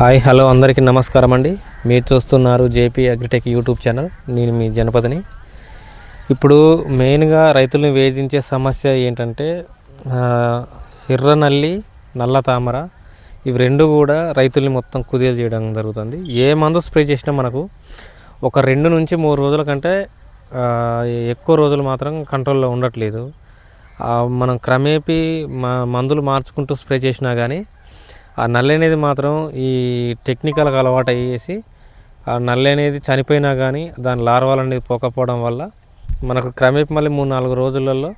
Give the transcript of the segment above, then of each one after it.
Hi hello అందరికీ నమస్కారం అండి. మీరు చూస్తున్నారు జేపీ అగ్రిటెక్ యూట్యూబ్ ఛానల్. నేను మీ జనపదని ఇప్పుడు మెయిన్గా రైతులను వేధించే సమస్య ఏంటంటే ఎర్రనల్లి నల్ల తామర ఇవి రెండు కూడా రైతుల్ని మొత్తం కుదేలు చేయడం జరుగుతుంది. ఏ మందు స్ప్రే చేసినా మనకు ఒక రెండు నుంచి మూడు రోజుల కంటే ఎక్కువ రోజులు మాత్రం కంట్రోల్లో ఉండట్లేదు. మనం క్రమేపీ మందులు మార్చుకుంటూ స్ప్రే చేసినా కానీ ఆ నల్లి అనేది మాత్రం ఈ టెక్నికల్గా అలవాటు అయ్యేసి ఆ నల్లి అనేది చనిపోయినా కానీ దాని లార్వాలు అనేది పోకపోవడం వల్ల మనకు క్రమేపీ మళ్ళీ మూడు నాలుగు రోజులలో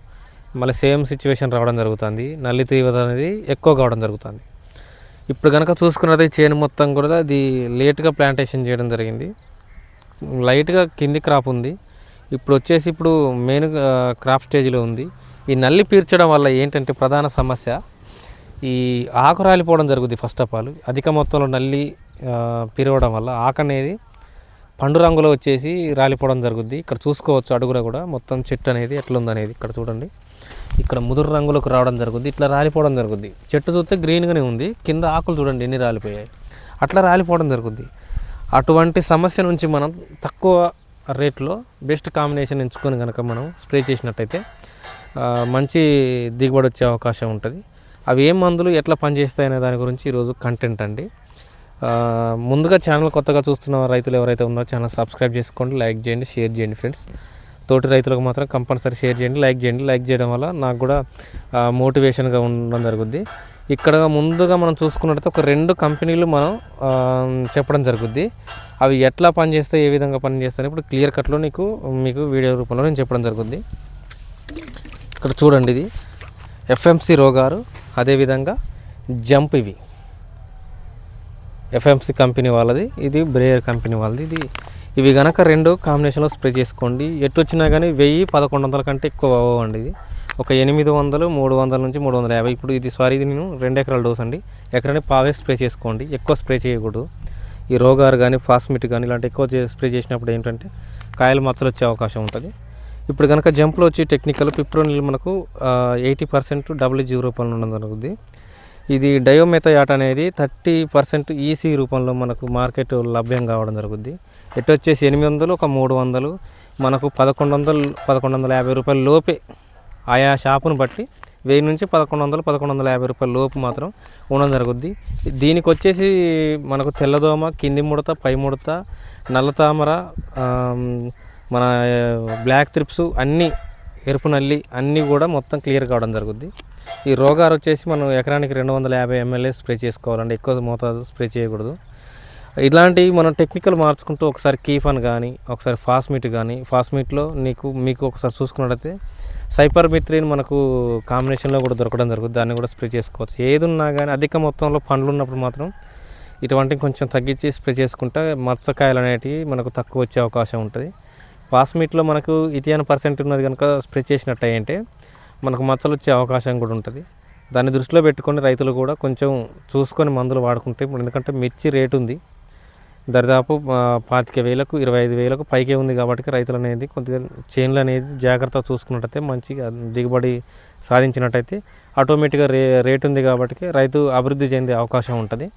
మళ్ళీ సేమ్ సిచ్యువేషన్ రావడం జరుగుతుంది. నల్లి తీవ్రత అనేది ఎక్కువ కావడం జరుగుతుంది. ఇప్పుడు కనుక చూసుకున్నది చేను మొత్తం కూడా అది లేట్గా ప్లాంటేషన్ చేయడం జరిగింది. లైట్గా కింది క్రాప్ ఉంది. ఇప్పుడు వచ్చేసి ఇప్పుడు మెయిన్ క్రాప్ స్టేజ్లో ఉంది. ఈ నల్లి పీర్చడం వల్ల ఏంటంటే ప్రధాన సమస్య ఈ ఆకు రాలిపోవడం జరుగుద్ది ఫస్ట్ ఆఫ్ ఆల్ అధిక మొత్తంలో నల్లి పిరవడం వల్ల ఆకు అనేది పండు రంగులో వచ్చేసి రాలిపోవడం జరుగుద్ది. ఇక్కడ చూసుకోవచ్చు అడుగున కూడా మొత్తం చెట్టు అనేది ఎట్లుందనేది ఇక్కడ చూడండి. ఇక్కడ ముదురు రంగులోకి రావడం జరుగుద్ది. ఇట్లా రాలిపోవడం జరుగుద్ది. చెట్టు చూస్తే గ్రీన్గానే ఉంది. కింద ఆకులు చూడండి ఎన్ని రాలిపోయాయి. అట్లా రాలిపోవడం జరుగుద్ది. అటువంటి సమస్య నుంచి మనం తక్కువ రేట్లో బెస్ట్ కాంబినేషన్ ఎంచుకొని కనుక మనం స్ప్రే చేసినట్టయితే మంచి దిగుబడి వచ్చే అవకాశం ఉంటుంది. అవి ఏం మందులు ఎట్లా పనిచేస్తాయనే దాని గురించి ఈరోజు కంటెంట్ అండి. ముందుగా ఛానల్ కొత్తగా చూస్తున్న రైతులు ఎవరైతే ఉన్నారో ఛానల్ సబ్స్క్రైబ్ చేసుకోండి లైక్ చేయండి షేర్ చేయండి ఫ్రెండ్స్ తోటి రైతులకు మాత్రం కంపల్సరీ షేర్ చేయండి లైక్ చేయండి. లైక్ చేయడం వల్ల నాకు కూడా మోటివేషన్గా ఉండడం జరుగుద్ది. ఇక్కడ ముందుగా మనం చూసుకున్నట్టయితే ఒక రెండు కంపెనీలు మనం చెప్పడం జరుగుద్ది. అవి ఎట్లా పనిచేస్తాయి ఏ విధంగా పనిచేస్తాయి ఇప్పుడు క్లియర్ కట్లో నీకు మీకు వీడియో రూపంలో నేను చెప్పడం జరుగుద్ది. ఇక్కడ చూడండి ఇది. ఎఫ్ఎంసి రోగారు. అదేవిధంగా జంప్ ఇవి. ఎఫ్ఎంసి కంపెనీ వాళ్ళది ఇది బ్రేయర్ కంపెనీ వాళ్ళది ఇది ఇవి కనుక రెండు కాంబినేషన్లో స్ప్రే చేసుకోండి. ఎటు వచ్చినా కానీ వెయ్యి పదకొండు వందల కంటే ఎక్కువ అవ్వండి ఇది. ఒక ఎనిమిది వందలు మూడు వందల నుంచి మూడు వందల యాభై. ఇప్పుడు ఇది సారీ ఇది నేను రెండు ఎకరాల డోస్ అండి. ఎకరానికి పావే స్ప్రే చేసుకోండి. ఎక్కువ స్ప్రే చేయకూడదు. ఈ రోగారు కానీ ఫాస్మిట్ కానీ ఇలాంటి ఎక్కువ చే- స్ప్రే చేసినప్పుడు ఏంటంటే కాయలు మచ్చలు వచ్చే అవకాశం ఉంటుంది. ఇప్పుడు కనుక జంప్లో వచ్చి టెక్నికల్ పిప్రోనిల్ మనకు ఎయిటీ పర్సెంట్ డబుల్ జీ రూపంలో ఉండడం జరుగుతుంది ఇది డయోమెథయాట్ అనేది థర్టీ పర్సెంట్ ఈసీ రూపంలో మనకు మార్కెట్ లభ్యం కావడం జరుగుద్ది. ఎటు వచ్చేసి ఎనిమిది వందలు ఒక మూడు వందలు మనకు పదకొండు వందలు పదకొండు వందల యాభై రూపాయల లోపే ఆయా షాపును బట్టి వెయ్యి నుంచి పదకొండు వందలు పదకొండు వందల యాభై రూపాయల లోపు మాత్రం ఉండడం జరుగుద్ది. దీనికి వచ్చేసి మనకు తెల్లదోమ కింది ముడత పై ముడత నల్ల తామర మన బ్లాక్ త్రిప్స్ అన్నీ ఎరుపు నల్లి అన్నీ కూడా మొత్తం క్లియర్ కావడం జరుగుద్ది. ఈ రోగాలు వచ్చేసి మనం ఎకరానికి రెండు వందల యాభై ఎంఎల్ఏ స్ప్రే చేసుకోవాలండి. ఎక్కువ మోతాదు స్ప్రే చేయకూడదు. ఇలాంటివి మనం టెక్నికల్ మార్చుకుంటూ ఒకసారి కీఫన్ కానీ ఒకసారి ఫాస్మిట్ కానీ ఫాస్మిట్లో నీకు మీకు ఒకసారి చూసుకున్నట్టయితే సైపర్ మిత్రిన్ మనకు కాంబినేషన్లో కూడా దొరకడం జరుగుతుంది దాన్ని కూడా స్ప్రే చేసుకోవచ్చు. ఏది ఉన్నా కానీ అధిక మొత్తంలో పండ్లు ఉన్నప్పుడు మాత్రం ఇటువంటి కొంచెం తగ్గించి స్ప్రే చేసుకుంటే మచ్చకాయలు అనేటివి మనకు తక్కువ వచ్చే అవకాశం ఉంటుంది. వాస్మీట్లో మనకు ఇథియాన్ పర్సెంట్ ఉన్నది కనుక స్ప్రే చేసినట్టు అంటే మనకు మచ్చలు వచ్చే అవకాశం కూడా ఉంటుంది. దాన్ని దృష్టిలో పెట్టుకొని రైతులు కూడా కొంచెం చూసుకొని మందులు వాడుకుంటే ఇప్పుడు ఎందుకంటే మిర్చి రేటు ఉంది. దరిదాపు పాతిక వేలకు ఇరవై ఐదు వేలకు పైకే ఉంది కాబట్టి రైతులు అనేది కొద్దిగా చేన్లు అనేది జాగ్రత్తగా చూసుకున్నట్టయితే మంచిగా దిగుబడి సాధించినట్టయితే ఆటోమేటిక్గా రే రేటు ఉంది కాబట్టి రైతు అభివృద్ధి చెందే అవకాశం ఉంటుంది.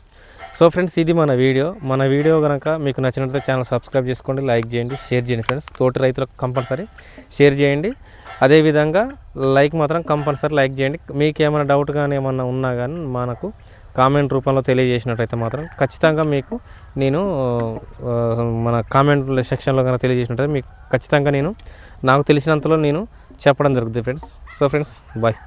సో ఫ్రెండ్స్ ఇది మన వీడియో. మన వీడియో కనుక మీకు నచ్చినట్లయితే ఛానల్ సబ్స్క్రైబ్ చేసుకోండి లైక్ చేయండి షేర్ చేయండి ఫ్రెండ్స్. తోటి రైతులకు కంపల్సరీ షేర్ చేయండి. అదేవిధంగా లైక్ మాత్రం కంపల్సరీ లైక్ చేయండి. మీకు ఏమైనా డౌట్ కానీ ఏమన్నా ఉన్నా కానీ మనకు కామెంట్ రూపంలో తెలియజేసినట్టయితే మాత్రం ఖచ్చితంగా మీకు నేను మన కామెంట్ సెక్షన్లో కనుక తెలియజేసినట్టయితే మీకు ఖచ్చితంగా నేను నాకు తెలిసినంతలో నేను చెప్పడం జరుగుతుంది ఫ్రెండ్స్. So friends bye.